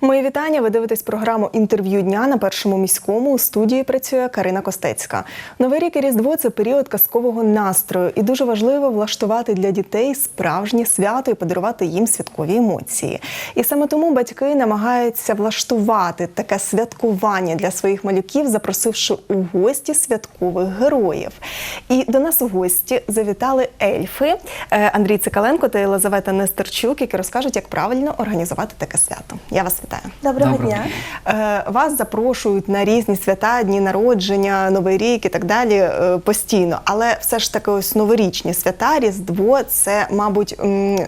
Мої вітання. Ви дивитесь програму інтерв'ю дня на першому міському. У студії працює Карина Костецька. Новий рік і Різдво це період казкового настрою, і дуже важливо влаштувати для дітей справжнє свято і подарувати їм святкові емоції. І саме тому батьки намагаються влаштувати таке святкування для своїх малюків, запросивши у гості святкових героїв. І до нас у гості завітали ельфи е, Андрій Цикаленко та Єлизавета Нестерчук, які розкажуть, як правильно організувати таке свято. Я вас вітаю. Доброго, Доброго дня. Е, Вас запрошують на різні свята, дні народження, Новий рік і так далі е, постійно. Але все ж таки, ось новорічні свята, Різдво це, мабуть,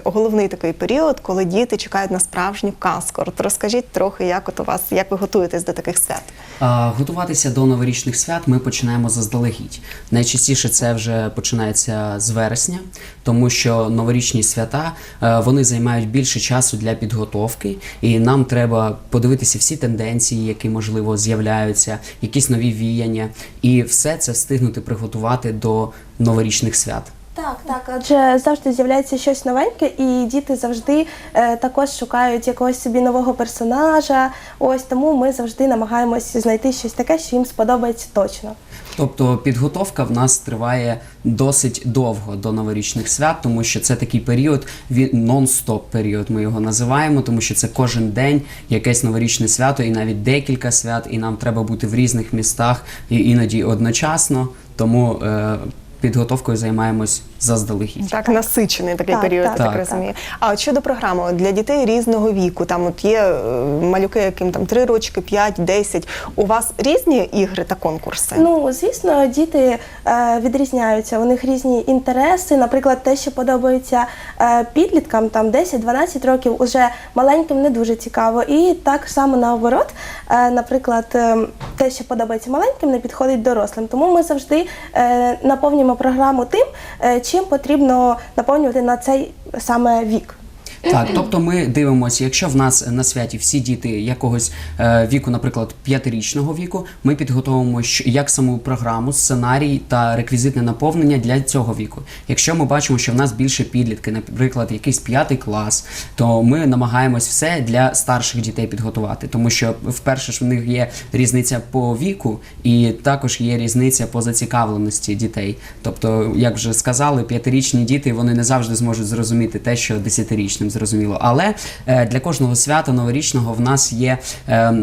головний такий період, коли діти чекають на справжню казку. От розкажіть трохи, як от у вас, як ви готуєтесь до таких свят? Готуватися до новорічних свят ми починаємо заздалегідь. Найчастіше це вже починається з вересня, тому що новорічні свята е, вони займають більше часу для підготовки, і нам треба подивитися всі тенденції, які можливо з'являються, якісь нові віяння, і все це встигнути приготувати до новорічних свят. Так, так, адже завжди з'являється щось новеньке, і діти завжди е, також шукають якогось собі нового персонажа. Ось тому ми завжди намагаємось знайти щось таке, що їм сподобається точно. Тобто підготовка в нас триває досить довго до новорічних свят, тому що це такий період, він нон-стоп період. Ми його називаємо, тому що це кожен день якесь новорічне свято, і навіть декілька свят, і нам треба бути в різних містах і іноді одночасно. Тому е, підготовкою займаємось заздалегідь. Так, насичений такий Так, період, так, так, так. розумію. А от щодо програми, от для дітей різного віку, там от є е, малюки, яким там 3 рочки, 5, 10. У вас різні ігри та конкурси? Ну, звісно, діти е, відрізняються. У них різні інтереси. Наприклад, те, що подобається е, підліткам, там 10-12 років, уже маленьким не дуже цікаво. І так само наоборот, е, наприклад, е, те, що подобається маленьким, не підходить дорослим. Тому ми завжди е, наповнюємо програму тим, е, чим потрібно наповнювати на цей саме вік. Так, тобто ми дивимося, якщо в нас на святі всі діти якогось е, віку, наприклад, п'ятирічного віку, ми підготовимо як саму програму, сценарій та реквізитне наповнення для цього віку. Якщо ми бачимо, що в нас більше підлітки, наприклад, якийсь п'ятий клас, то ми намагаємось все для старших дітей підготувати, тому що вперше ж в них є різниця по віку, і також є різниця по зацікавленості дітей. Тобто, як вже сказали, п'ятирічні діти вони не завжди зможуть зрозуміти те, що десятирічним зрозуміло. Але е, для кожного свята новорічного в нас є е,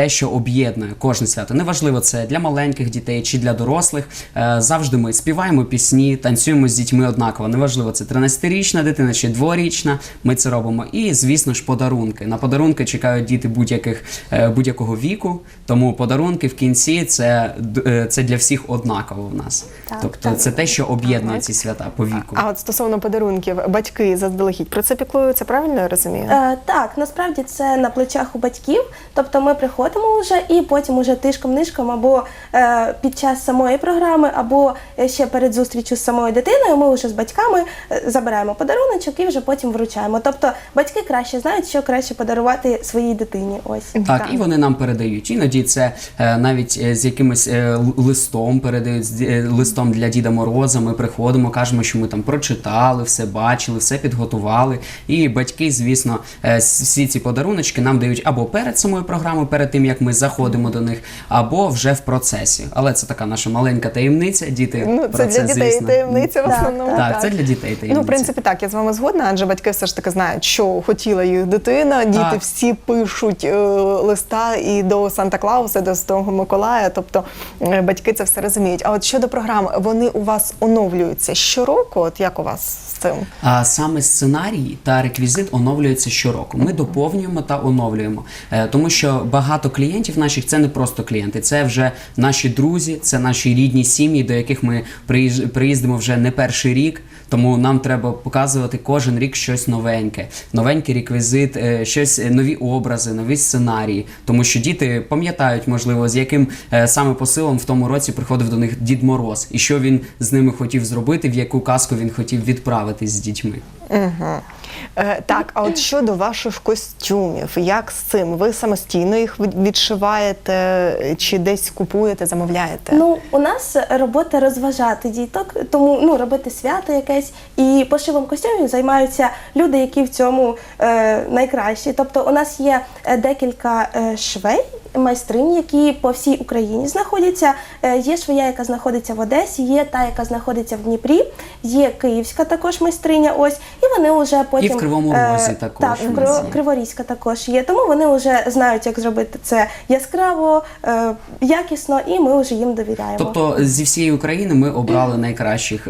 те, що об'єднує кожне свято. Неважливо, це для маленьких дітей чи для дорослих. Е, завжди ми співаємо пісні, танцюємо з дітьми однаково. Неважливо, це 13-річна дитина чи дворічна. Ми це робимо. І, звісно ж, подарунки. На подарунки чекають діти будь-яких е, будь-якого віку. Тому подарунки в кінці це, е, це для всіх однаково в нас. Так, тобто, так. це те, що об'єднує ці свята по віку. А от стосовно подарунків, батьки заздалегідь про це піклуються, правильно я розумію? Е, так, насправді це на плечах у батьків. Тобто ми приходимо вже і потім уже тишком-нишком або е, під час самої програми, або е, ще перед зустрічю з самою дитиною. Ми вже з батьками е, забираємо подаруночок і вже потім вручаємо. Тобто батьки краще знають, що краще подарувати своїй дитині. Ось. Так, Так. і вони нам передають. Іноді це е, навіть е, з якимось е, листом передають з е, листом для Діда Мороза. Ми приходимо, кажемо, що ми там прочитали, все бачили, все підготували. І батьки, звісно, е, всі ці подаруночки нам дають або перед самою програмою, перед тим як ми заходимо до них, або вже в процесі. Але це така наша маленька таємниця. Діти Ну, про це для дітей звісно, таємниця в Так, основному. Так, це для дітей таємниця. Ну, в принципі, так, я з вами згодна, адже батьки все ж таки знають, що хотіла їх дитина. Діти Так. всі пишуть е, листа і до Санта Клауса, до Святого Миколая. Тобто е, батьки це все розуміють. А от щодо програми, вони у вас оновлюються щороку. От як у вас з цим? А саме сценарій та реквізит оновлюються щороку. Ми доповнюємо та оновлюємо, Е, тому що багато клієнтів наших це не просто клієнти, це вже наші друзі, це наші рідні сім'ї, до яких ми приїздимо вже не перший рік. Тому нам треба показувати кожен рік щось новеньке, новенький реквізит, е, щось е, нові образи, нові сценарії. Тому що діти пам'ятають, можливо, з яким е, саме посилом в тому році приходив до них Дід Мороз, і що він з ними хотів зробити, в яку казку він хотів відправитись з дітьми. Угу. Е, так, а от щодо ваших костюмів, як з цим? Ви самостійно їх від- відшиваєте чи десь купуєте, замовляєте? Ну, у нас робота розважати діток, тому ну робити свято якесь і пошивом костюмів займаються люди, які в цьому е, найкращі. Тобто, у нас є е, декілька е, швей, майстринь, які по всій Україні знаходяться. Е, є швея, яка знаходиться в Одесі, є та, яка знаходиться в Дніпрі, є київська також майстриня. Ось і вони вже потім І в Кривому е, Розі також Так, в. Криворізька також є. Тому вони вже знають, як зробити це яскраво, е, якісно, і ми вже їм довіряємо. Тобто зі всієї України ми обрали найкращих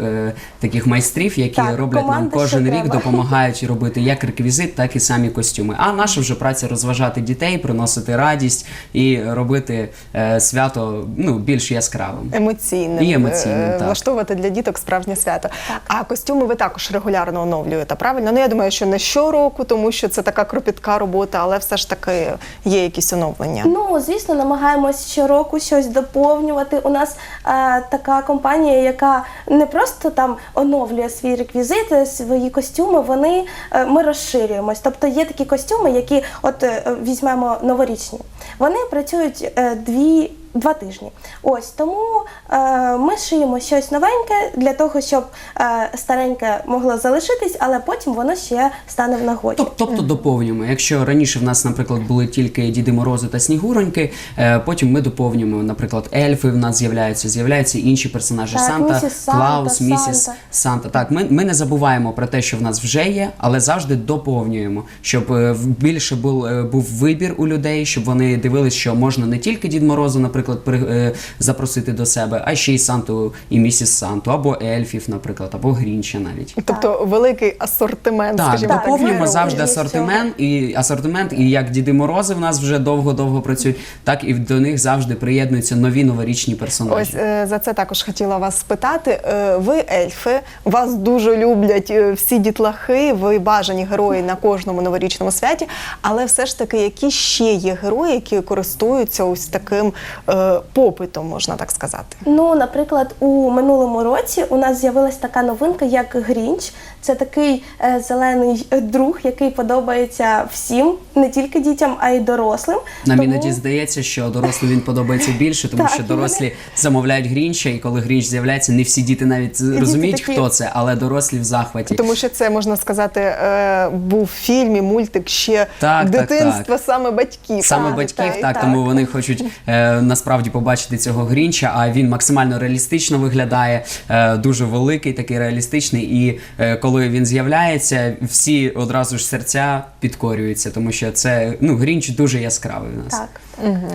таких майстрів, які Так, роблять нам кожен рік, треба. допомагають робити як реквізит, так і самі костюми. А наша вже праця розважати дітей, приносити радість і робити е, свято ну більш яскравим. Емоційним, І емоційним, е, так. влаштовувати для діток справжнє свято. А костюми ви також регулярно оновлюєте, правильно? Ну я думаю, що не щороку, тому що це така кропітка робота, але все ж таки є якісь оновлення. Ну, звісно, намагаємось щороку щось доповнювати. У нас е, така компанія, яка не просто там оновлює свій реквізит, е, свої костюми, вони е, ми розширюємось. Тобто є такі костюми, які, от е, візьмемо новорічні, вони працюють е, дві. Два тижні. Ось тому е, ми шиємо щось новеньке для того, щоб е, стареньке могло залишитись, але потім воно ще стане в нагоді. Тоб- Тобто доповнюємо. Якщо раніше в нас, наприклад, були тільки Діди Морози та Снігуроньки, е, потім ми доповнюємо, наприклад, ельфи в нас з'являються, з'являються інші персонажі Так, Санта, місіс Санта, Клаус, місіс Санта. Санта. Так, ми, ми не забуваємо про те, що в нас вже є, але завжди доповнюємо, щоб е, в- більше був, е, був вибір у людей, щоб вони дивились, що можна не тільки Дід Морозу, наприклад, при, е, запросити до себе, а ще й Санту і місіс Санту, або ельфів, наприклад, або Грінча навіть. Тобто великий асортимент, Так, скажімо так, доповнюємо завжди асортимент і асортимент, і як Діди Морози в нас вже довго-довго працюють, так і до них завжди приєднуються нові новорічні персонажі. Ось е, за це також хотіла вас спитати. Е, Ви ельфи, вас дуже люблять е, всі дітлахи, ви бажані герої на кожному новорічному святі. Але все ж таки, які ще є герої, які користуються ось таким попитом, можна так сказати? Ну, наприклад, у минулому році у нас з'явилась така новинка, як Грінч. Це такий е, зелений е, друг, який подобається всім, не тільки дітям, а й дорослим. Нам Тому- іноді здається, що дорослим він подобається більше, тому Так, що дорослі замовляють Грінча, і коли Грінч з'являється, не всі діти навіть розуміють, такі- хто це, але дорослі в захваті. Тому що це можна сказати, е, був в фільмі, мультик ще Так, так, дитинства саме батьків. Саме Так, батьків, так, так, тому вони хочуть е, насправді побачити цього Грінча, а він максимально реалістично виглядає, е, дуже великий, такий реалістичний. І е, коли він з'являється, всі одразу ж серця підкорюються, тому що це ну Грінч дуже яскравий у нас. Так.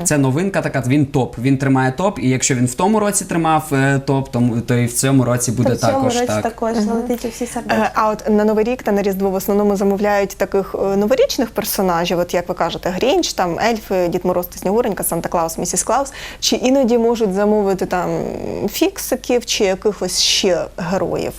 Це новинка така. Він топ. Він тримає топ. І якщо він в тому році тримав е, топ, то, то і в цьому році буде То в цьому також році так. також залетить у всі сердечки. Е, А от на Новий рік та на Різдво в основному замовляють таких е, новорічних персонажів, от як ви кажете, Грінч, там ельфи, Дід Мороз та Снігуренька, Санта Клаус, Місіс Клаус. Чи іноді можуть замовити там фіксиків чи якихось ще героїв?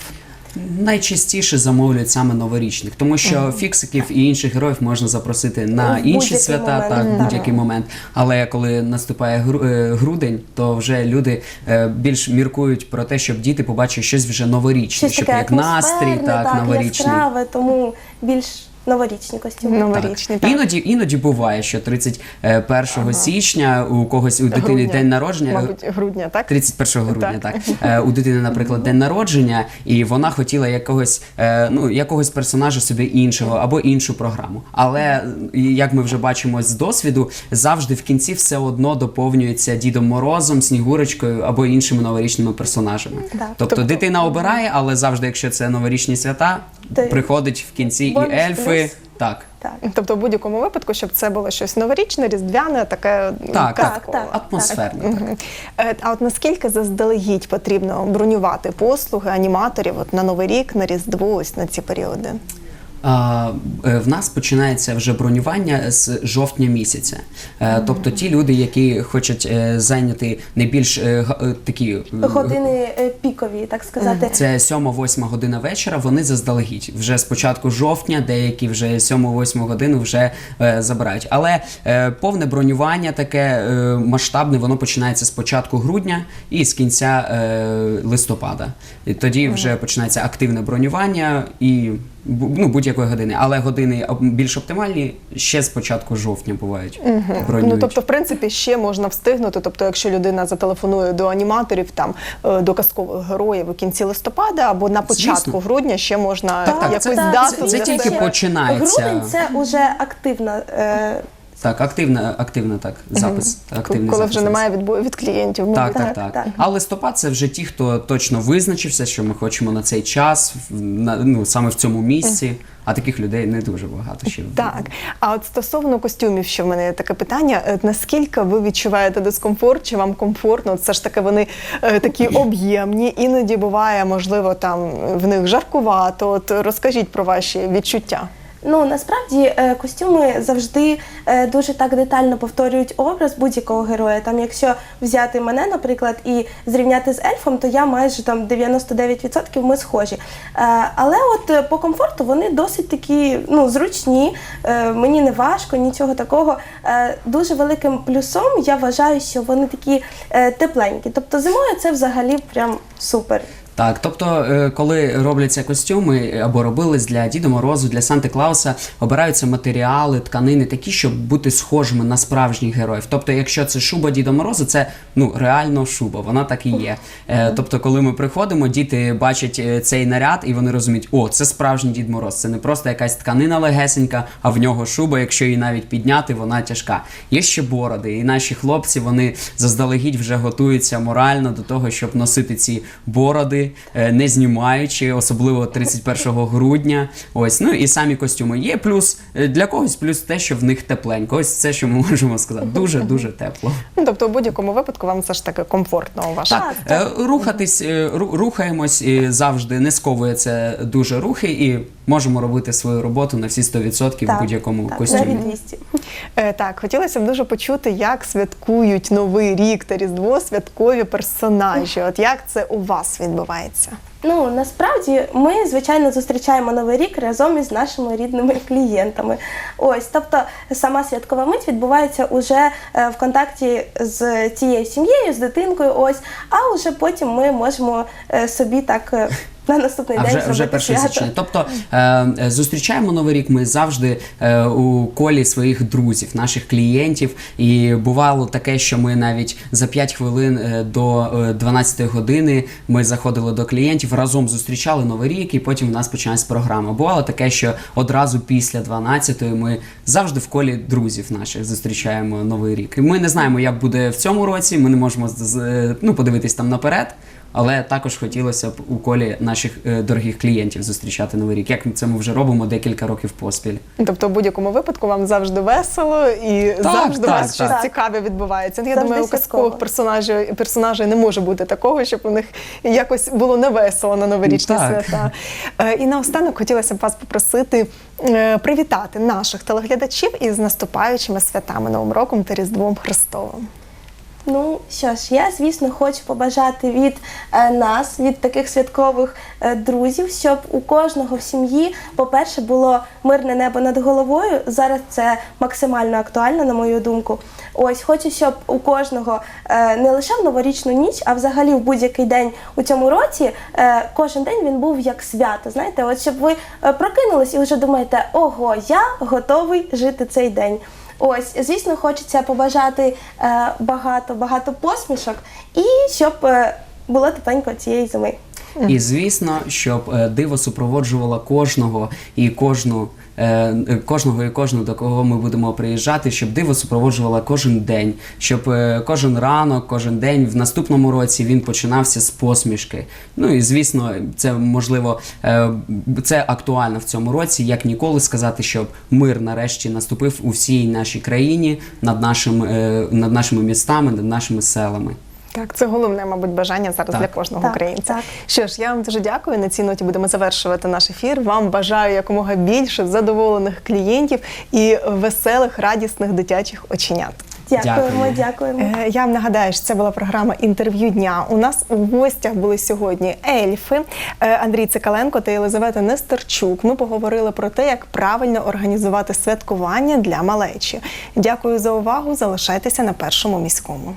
Найчастіше замовлюють саме новорічних, тому що фіксиків і інших героїв можна запросити на інші свята, момент, так, в будь-який момент. Але коли наступає е, грудень, то вже люди е, більш міркують про те, щоб діти побачили щось вже новорічне, Щось щоб таке як настрій, так, так, новорічний. яскраве, тому більш новорічні костюми. Новорічні, Так. так. Іноді, іноді буває, що 31 січня у когось у дитини Грудня. день народження. Мабуть, грудня, так? 31 грудня, Так. так. Е, у дитини, наприклад, день народження, і вона хотіла якогось, е, ну, якогось персонажа собі іншого або іншу програму. Але як ми вже бачимо з досвіду, завжди в кінці все одно доповнюється Дідом Морозом, Снігурочкою або іншими новорічними персонажами. Так. Тобто дитина обирає, але завжди, якщо це новорічні свята, приходить в кінці і ельфи. плюс. Так. Так. Тобто, в будь-якому випадку, щоб це було щось новорічне, різдвяне, таке м, Так, казкове. так, Атмосферно. так. Мгм. Е, А от наскільки заздалегідь потрібно бронювати послуги аніматорів от на Новий рік, на Різдво, ось на ці періоди? А, е, В нас починається вже бронювання з жовтня місяця. Е, Тобто ті люди, які хочуть е, зайняти найбільш такі Години пікові, так сказати. це 7-8 година вечора. Вони заздалегідь. Вже з початку жовтня, деякі вже 7-8 годину вже забирають. Але повне бронювання таке масштабне, воно починається з початку грудня і з кінця листопада. І тоді вже починається активне бронювання і. Ну, будь-якої години. Але години об- більш оптимальні ще з початку жовтня бувають. бронюють. Ну тобто, в принципі, ще можна встигнути. Тобто, якщо людина зателефонує до аніматорів, там е, до казкових героїв у кінці листопада або на початку Звісно. грудня ще можна Так, так, якусь це- дату це- це тільки починається. Грудень це вже активна. Е, Так, активно, активно так, запис. Активний коли запис вже немає відбою від клієнтів. Так, так, Так, так, так. А листопад це вже ті, хто точно визначився, що ми хочемо на цей час, на, ну, саме в цьому місці. А таких людей не дуже багато ще. Так, а от стосовно костюмів, що в мене є таке питання: е, наскільки ви відчуваєте дискомфорт, чи вам комфортно? От Все ж таки вони е, такі об'ємні, іноді буває, можливо, там в них жаркувато. От розкажіть про ваші відчуття. Ну насправді е, костюми завжди е, дуже так детально повторюють образ будь-якого героя. Там, якщо взяти мене, наприклад, і зрівняти з ельфом, то я майже там 99% ми схожі. Е, Але от по комфорту вони досить такі ну, зручні. Мені не важко, нічого такого. Дуже великим плюсом я вважаю, що вони такі тепленькі. Тобто зимою це взагалі прям супер. Так, тобто, е, коли робляться костюми е, або робились для Діда Морозу, для Санти Клауса, обираються матеріали, тканини такі, щоб бути схожими на справжніх героїв. Тобто, якщо це шуба Діда Морозу, це ну реально шуба, вона так і є. Е, Тобто, коли ми приходимо, діти бачать цей наряд і вони розуміють, о, це справжній Дід Мороз. Це не просто якась тканина легесенька, а в нього шуба, якщо її навіть підняти, вона тяжка. Є ще бороди, і наші хлопці вони заздалегідь вже готуються морально до того, щоб носити ці бороди, е, не знімаючи, особливо 31 грудня. Ось ну і самі костюми. Є плюс е, для когось, плюс те, що в них тепленько. Ось це, що ми можемо сказати. Дуже дуже тепло. Ну, тобто, в будь-якому випадку вам все ж таки комфортно у вашому. Так, е, рухатись, рухаємось і завжди не сковує це дуже рухи, і можемо робити свою роботу на всі 100% в будь-якому так, костюмі. навіть 200. Е, Так, хотілося б дуже почути, як святкують Новий рік та Різдво святкові персонажі. От як це у вас відбувається? Ну насправді ми звичайно зустрічаємо новий рік разом із нашими рідними клієнтами. Ось, тобто сама святкова мить відбувається уже е, в контакті з цією сім'єю, з дитинкою. Ось, а вже потім ми можемо е, собі так е, на наступний А день вже, зробити вже перше свято. січня. Тобто е, е, зустрічаємо новий рік ми завжди е, у колі своїх друзів, наших клієнтів. І бувало таке, що ми навіть за 5 хвилин до е, 12 години ми заходили до клієнтів, разом зустрічали новий рік, і потім у нас починається програма. Бувало таке, що одразу після 12 ми завжди в колі друзів наших зустрічаємо новий рік. І ми не знаємо, як буде в цьому році. Ми не можемо ну, подивитись там наперед. Але також хотілося б у колі наших е, дорогих клієнтів зустрічати новий рік. Як ми це ми вже робимо декілька років поспіль. Тобто, в будь-якому випадку вам завжди весело і Так, завжди у так, вас щось так. цікаве відбувається. Ну, Я Завжди думаю, у казкових персонажів персонажей не може бути такого, щоб у них якось було невесело на новорічні Так. свята. Е, І наостанок хотілося б вас попросити е, привітати наших телеглядачів із наступаючими святами Новим роком та Різдвом Христовим. Ну що ж, я звісно хочу побажати від е, нас, від таких святкових е, друзів, щоб у кожного в сім'ї, по-перше, було мирне небо над головою. Зараз це максимально актуально, на мою думку. Ось хочу, щоб у кожного е, не лише в новорічну ніч, а взагалі в будь-який день у цьому році, кожен день він був як свято. Знаєте, от щоб ви прокинулись і вже думаєте, ого, я готовий жити цей день. Ось, звісно, хочеться побажати е, багато багато посмішок і щоб е, було тепленько цієї зими. І звісно, щоб е, диво супроводжувало кожного і кожну. Е, Кожного і кожну, до кого ми будемо приїжджати, щоб диво супроводжувало кожен день, щоб е, кожен ранок, кожен день в наступному році він починався з посмішки. Ну і звісно, це можливо е, це актуально в цьому році, як ніколи сказати, щоб мир нарешті наступив у всій нашій країні над нашим е, над нашими містами, над нашими селами. Так, це головне, мабуть, бажання зараз Так. для кожного Так, українця. так. Що ж, я вам дуже дякую. На цій ноті будемо завершувати наш ефір. Вам бажаю якомога більше задоволених клієнтів і веселих, радісних дитячих оченят. Дякуємо, дякуємо. Е, Я вам нагадаю, що це була програма інтерв'ю дня. У нас у гостях були сьогодні ельфи е, Андрій Цикаленко та Єлизавета Нестерчук. Ми поговорили про те, як правильно організувати святкування для малечі. Дякую за увагу. Залишайтеся на першому міському.